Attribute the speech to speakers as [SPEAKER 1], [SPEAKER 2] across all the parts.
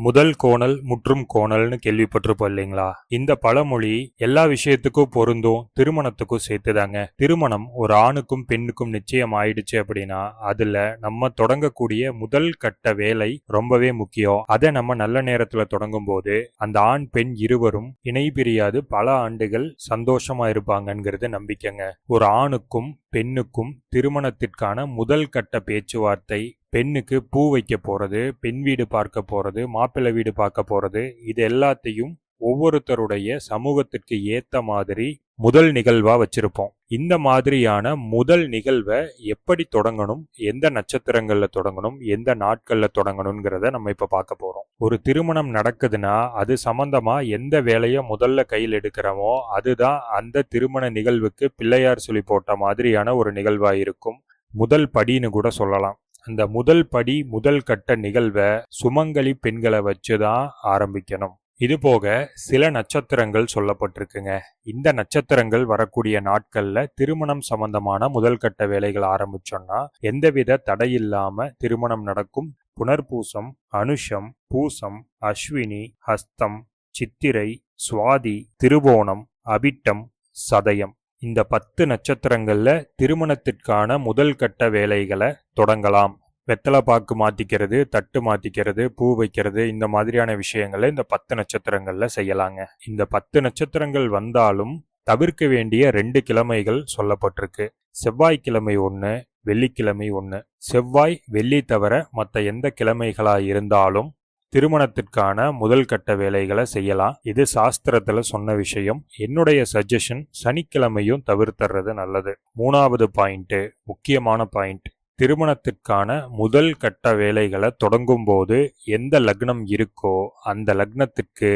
[SPEAKER 1] முதல் கோணல் முற்றும் கோணல்னு கேள்விப்பட்டிருப்போம் இல்லைங்களா? இந்த பழமொழி எல்லா விஷயத்துக்கும் பொருந்தும் திருமணத்துக்கும் சேர்த்துதாங்க. திருமணம் ஒரு ஆணுக்கும் பெண்ணுக்கும் நிச்சயம் ஆயிடுச்சு அப்படின்னா அதுல நம்ம தொடங்கக்கூடிய முதல் கட்ட வேலை ரொம்பவே முக்கியம். அதை நம்ம நல்ல நேரத்துல தொடங்கும் போது அந்த ஆண் பெண் இருவரும் இணை பிரியாது பல ஆண்டுகள் சந்தோஷமா இருப்பாங்கங்கிறது நம்பிக்கைங்க. ஒரு ஆணுக்கும் பெண்ணுக்கும் திருமணத்திற்கான முதல் கட்ட பேச்சுவார்த்தை பெண்ணுக்கு பூ வைக்க போகிறது பெண் வீடு பார்க்க போகிறது மாப்பிள்ளை வீடு பார்க்க போகிறது இது எல்லாத்தையும் ஒவ்வொருத்தருடைய சமூகத்திற்கு ஏற்ற மாதிரி முதல் நிகழ்வாக வச்சுருப்போம். இந்த மாதிரியான முதல் நிகழ்வை எப்படி தொடங்கணும் எந்த நட்சத்திரங்களில் தொடங்கணும் எந்த நாட்களில் தொடங்கணுங்கிறத நம்ம இப்போ பார்க்க போகிறோம் ஒரு திருமணம் நடக்குதுன்னா அது சம்மந்தமாக எந்த வேலையை முதல்ல கையில் எடுக்கிறோமோ அதுதான் அந்த திருமண நிகழ்வுக்கு பிள்ளையார் சொல்லி போட்ட மாதிரியான ஒரு நிகழ்வாக இருக்கும். முதல் படின்னு கூட சொல்லலாம். அந்த முதல் படி முதல் கட்ட நிகழ்வை சுமங்கலி பெண்களை வச்சு தான் ஆரம்பிக்கணும். இது போக சில நட்சத்திரங்கள் சொல்லப்பட்டிருக்குங்க. இந்த நட்சத்திரங்கள் வரக்கூடிய நாட்கள்ல திருமணம் சம்பந்தமான முதல் கட்ட வேலைகள் ஆரம்பிச்சோம்னா எந்தவித தடையில்லாம திருமணம் நடக்கும். புனர்பூசம் அனுஷம் பூசம் அஸ்வினி ஹஸ்தம் சித்திரை சுவாதி திருவோணம் அபிட்டம் சதயம். இந்த பத்து நட்சத்திரங்கள்ல திருமணத்திற்கான முதல் கட்ட வேலைகளை தொடங்கலாம். வெத்தலை பாக்கு மாற்றிக்கிறது தட்டு மாற்றிக்கிறது பூ வைக்கிறது இந்த மாதிரியான விஷயங்களை இந்த பத்து நட்சத்திரங்களில் செய்யலாங்க. இந்த பத்து நட்சத்திரங்கள் வந்தாலும் தவிர்க்க வேண்டிய ரெண்டு கிழமைகள் சொல்லப்பட்டிருக்கு. செவ்வாய்க்கிழமை ஒன்று வெள்ளிக்கிழமை ஒன்று செவ்வாய் வெள்ளி தவிர மற்ற எந்த கிழமைகளாக இருந்தாலும் திருமணத்திற்கான முதல் கட்ட வேலைகளை செய்யலாம். இது சாஸ்திரத்துல சொன்ன விஷயம். என்னுடைய சஜஷன் சனிக்கிழமையும் தவிர்த்துறது நல்லது. மூணாவது பாயிண்ட் முக்கியமான பாயிண்ட் திருமணத்திற்கான முதல் கட்ட வேலைகளை தொடங்கும்போது எந்த லக்னம் இருக்கோ அந்த லக்னத்திற்கு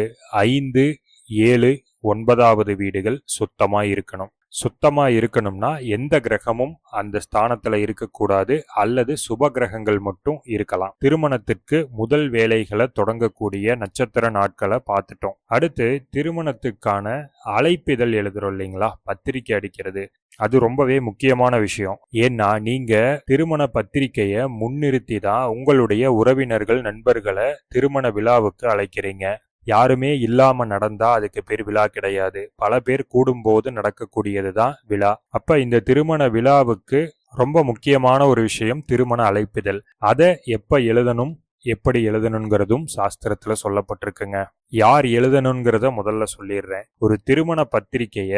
[SPEAKER 1] ஐந்து ஏழு ஒன்பதாவது வீடுகள் சுத்தமாக இருக்கணும். சுத்தமாக இருக்கணும்னா எந்த கிரகமும் அந்த ஸ்தானத்தில் இருக்கக்கூடாது அல்லது சுப கிரகங்கள் மட்டும் இருக்கலாம். திருமணத்திற்கு முதல் வேலைகளை தொடங்கக்கூடிய நட்சத்திர நாட்களை பார்த்துட்டோம். அடுத்து திருமணத்துக்கான அழைப்பிதழ் எழுதுறோம் இல்லைங்களா? பத்திரிக்கை அடிக்கிறது. அது ரொம்பவே முக்கியமான விஷயம். ஏன்னா நீங்க திருமண பத்திரிகையை முன்னிறுத்தி தான் உங்களுடைய உறவினர்கள் நண்பர்களை திருமண விழாவுக்கு அழைக்கிறீங்க. யாருமே இல்லாம நடந்தா அதுக்கு பேர் விழா கிடையாது. பல பேர் கூடும்போது நடக்கக்கூடியது தான் விழா. அப்ப இந்த திருமண விழாவுக்கு ரொம்ப முக்கியமான ஒரு விஷயம் திருமண அழைப்பிதழ். அதை எப்ப எழுதணும் எப்படி எழுதணுங்கிறதும் சாஸ்திரத்துல சொல்லப்பட்டிருக்குங்க. யார் எழுதணுங்கிறத முதல்ல சொல்லிடுறேன். ஒரு திருமண பத்திரிகைய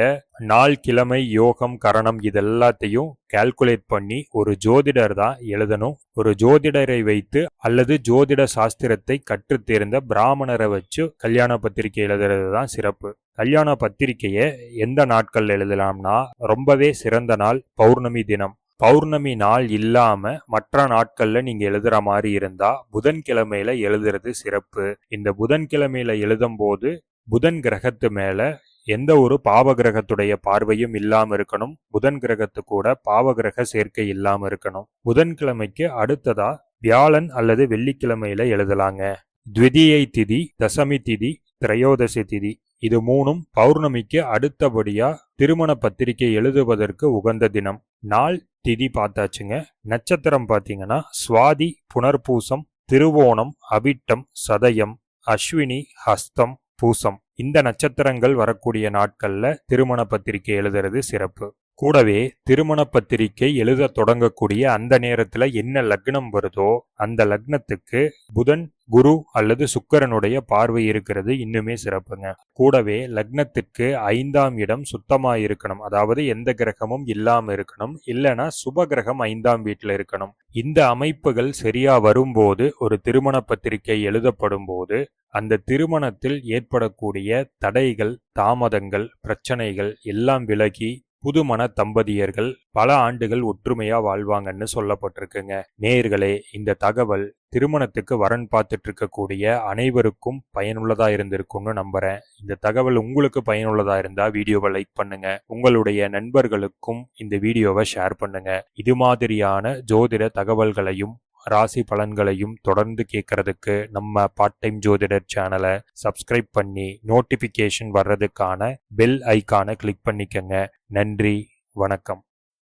[SPEAKER 1] நாள் கிழமை யோகம் கரணம் இதெல்லாத்தையும் கால்குலேட் பண்ணி ஒரு ஜோதிடர் தான் எழுதணும். ஒரு ஜோதிடரை வைத்து அல்லது ஜோதிட சாஸ்திரத்தை கற்று தேர்ந்த பிராமணரை வச்சு கல்யாண பத்திரிகை எழுதுறது தான் சிறப்பு. கல்யாண பத்திரிகையை எந்த நாட்கள் எழுதலாம்னா ரொம்பவே சிறந்த நாள் பௌர்ணமி தினம். பௌர்ணமி நாள் இல்லாமல் மற்ற நாட்களில் நீங்கள் எழுதுகிற மாதிரி இருந்தால் புதன்கிழமையில் எழுதுறது சிறப்பு. இந்த புதன்கிழமையில் எழுதும் போது புதன் கிரகத்து மேலே எந்த ஒரு பாவ கிரகத்துடைய பார்வையும் இல்லாமல் இருக்கணும். புதன் கிரகத்து கூட பாவ கிரக சேர்க்கை இல்லாமல் இருக்கணும். புதன்கிழமைக்கு அடுத்ததா வியாழன் அல்லது வெள்ளிக்கிழமையில எழுதலாங்க. த்விதியை திதி தசமி திதி திரையோதசி திதி இது மூணும் பௌர்ணமிக்கு அடுத்தபடியா திருமண பத்திரிகை எழுதுவதற்கு உகந்த தினம். நாள் திதி பார்த்தாச்சுங்க. நட்சத்திரம் பார்த்தீங்கன்னா சுவாதி புனர்பூசம் திருவோணம் அவிட்டம் சதயம் அஸ்வினி ஹஸ்தம் பூசம். இந்த நட்சத்திரங்கள் வரக்கூடிய நாட்களில் திருமண பத்திரிகை எழுதுறது சிறப்பு. கூடவே திருமண பத்திரிகை எழுத தொடங்கக்கூடிய அந்த நேரத்துல என்ன லக்னம் வருதோ அந்த லக்னத்துக்கு புதன் குரு அல்லது சுக்கரனுடைய பார்வை இருக்கிறது இன்னுமே சிறப்புங்க. கூடவே லக்னத்திற்கு ஐந்தாம் இடம் சுத்தமா இருக்கணும். அதாவது எந்த கிரகமும் இல்லாம இருக்கணும். இல்லைன்னா சுப கிரகம் ஐந்தாம் வீட்டில் இருக்கணும். இந்த அமைப்புகள் சரியா வரும்போது ஒரு திருமண பத்திரிகை எழுதப்படும் போது அந்த திருமணத்தில் ஏற்படக்கூடிய தடைகள் தாமதங்கள் பிரச்சனைகள் எல்லாம் விலகி புதுமண தம்பதியர்கள் பல ஆண்டுகள் ஒற்றுமையா வாழ்வாங்கன்னு சொல்லப்பட்டிருக்குங்க. நேர்களே இந்த தகவல் திருமணத்துக்கு வரன் பார்த்துட்டு இருக்கக்கூடிய அனைவருக்கும் பயனுள்ளதா இருந்திருக்கும்னு நம்புறேன். இந்த தகவல் உங்களுக்கு பயனுள்ளதா இருந்தா வீடியோவை லைக் பண்ணுங்க. உங்களுடைய நண்பர்களுக்கும் இந்த வீடியோவை ஷேர் பண்ணுங்க. இது மாதிரியான ஜோதிட தகவல்களையும் ராசி பலன்களையும் தொடர்ந்து கேட்கறதுக்கு நம்ம பார்ட் டைம் ஜோதிடர் சேனலை சப்ஸ்கிரைப் பண்ணி நோட்டிஃபிகேஷன் வர்றதுக்கான பெல் ஐக்கானை கிளிக் பண்ணிக்கங்க. நன்றி வணக்கம்.